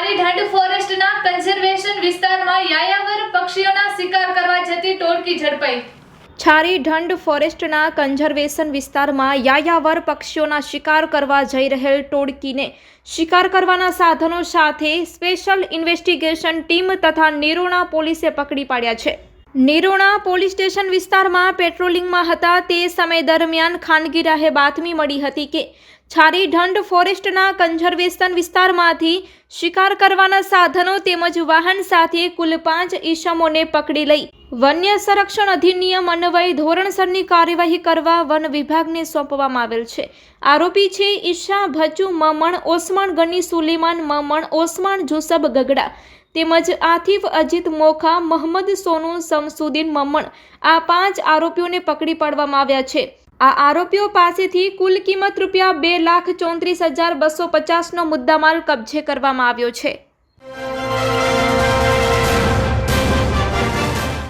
કારી ઢંડ ફોરેસ્ટના કન્ઝર્વેશન વિસ્તારમાં યાયાવર પક્ષીઓના શિકાર કરવા જતી ટોળકી ઝડપાઈ. છારી ઢંડ ફોરેસ્ટના કન્ઝર્વેશન વિસ્તારમાં યાયાવર પક્ષીઓના શિકાર કરવા જઈ રહેલ ટોળકીને શિકાર કરવાના સાધનો સાથે સ્પેશિયલ ઇન્વેસ્ટિગેશન ટીમ તથા નિરોણા પોલીસે પકડી પાડ્યા છે. નિરોણા પોલીસ સ્ટેશન વિસ્તારમાં પેટ્રોલિંગમાં હતા તે સમય દરમિયાન ખાનગી રાહે બાતમી મળી હતી કે છારી ઢંડ ફોરેસ્ટના કન્ઝર્વેશન વિસ્તારમાંથી શિકાર કરવાના સાધનો તેમજ વાહન સાથે કુલ પાંચ ઈસમોને પકડી લઈ વન્ય સંરક્ષણ અધિનિયમ અન્વયે ધોરણસરની કાર્યવાહી કરવા વન વિભાગને સોંપવામાં આવેલ છે. આરોપી છે ઈશા ભચુ મમણ ઓસમાણ ગની સુલેમાન મમણ ઓસમાણ જુસબ ગગડા તેમજ આથિફ અજીત મોખા મોહમ્મદ સોનુ સમસુદ્દીન મમણ આ પાંચ આરોપીઓને પકડી પાડવામાં આવ્યા છે. આ આરોપીઓ પાસેથી કુલ કિંમત રૂપિયા બે લાખ ચોત્રીસ હજાર બસો પચાસનો મુદ્દામાલ કબજે કરવામાં આવ્યો છે.